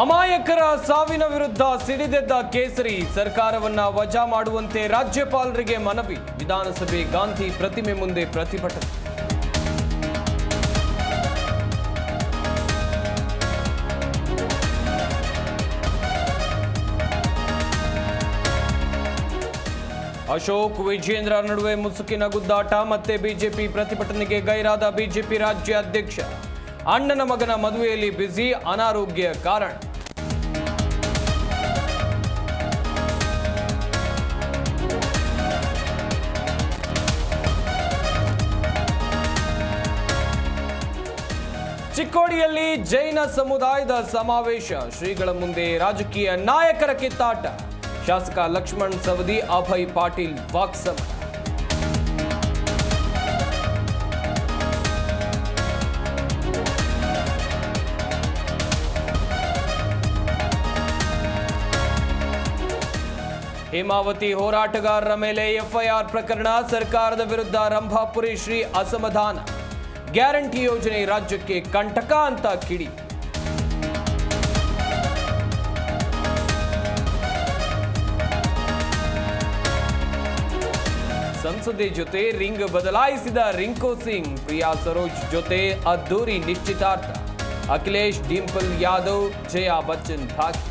ಅಮಾಯಕರ ಸಾವಿನ ವಿರುದ್ಧ ಸಿಡಿದೆದ್ದ ಕೇಸರಿ ಸರ್ಕಾರವನ್ನ ವಜಾ ಮಾಡುವಂತೆ ರಾಜ್ಯಪಾಲರಿಗೆ ಮನವಿ. ವಿಧಾನಸಭೆ ಗಾಂಧಿ ಪ್ರತಿಮೆ ಮುಂದೆ ಪ್ರತಿಭಟನೆ. ಅಶೋಕ್ ವಿಜೇಂದ್ರ ನಡುವೆ ಮುಸುಕಿನ ಗುದ್ದಾಟ, ಮತ್ತೆ ಬಿಜೆಪಿ ಪ್ರತಿಭಟನೆಗೆ ಗೈರಾದ ಬಿಜೆಪಿ ರಾಜ್ಯ ಅಧ್ಯಕ್ಷ ಅಣ್ಣನ ಮಗನ ಮದುವೆಯಲ್ಲಿ ಬ್ಯುಸಿ, ಅನಾರೋಗ್ಯ ಕಾರಣ. ಚಿಕ್ಕೋಡಿಯಲ್ಲಿ ಜೈನ ಸಮುದಾಯದ ಸಮಾವೇಶ. ಶ್ರೀಗಳ ಮುಂದೆ ರಾಜಕೀಯ ನಾಯಕರ ಕಿತ್ತಾಟ. ಶಾಸಕ ಲಕ್ಷ್ಮಣ್ ಸವದಿ, ಅಭಯ್ ಪಾಟೀಲ್ ವಾಕ್ಸಮರ ಹೇಮಾವತಿ ಹೋರಾಟಗಾರರ ಮೇಲೆ ಎಫ್ಐಆರ್ ಪ್ರಕರಣ ಸರ್ಕಾರದ ವಿರುದ್ಧ ರಂಭಾಪುರಿ ಶ್ರೀ ಅಸಮಾಧಾನ ಗ್ಯಾರಂಟಿ ಯೋಜನೆ ರಾಜ್ಯಕ್ಕೆ ಕಂಟಕ ಅಂತ ಕಿಡಿ ಸಂಸದೆ ಜೊತೆ ರಿಂಗ್ ಬದಲಾಯಿಸಿದ ರಿಂಕು ಸಿಂಗ್ ಪ್ರಿಯಾ ಸರೋಜ್ ಜೊತೆ ಅದ್ದೂರಿ ನಿಶ್ಚಿತಾರ್ಥ ಅಖಿಲೇಶ್ ಡಿಂಪಲ್ ಯಾದವ್ ಜಯಾ ಬಚ್ಚನ್ ಭಾಗಿ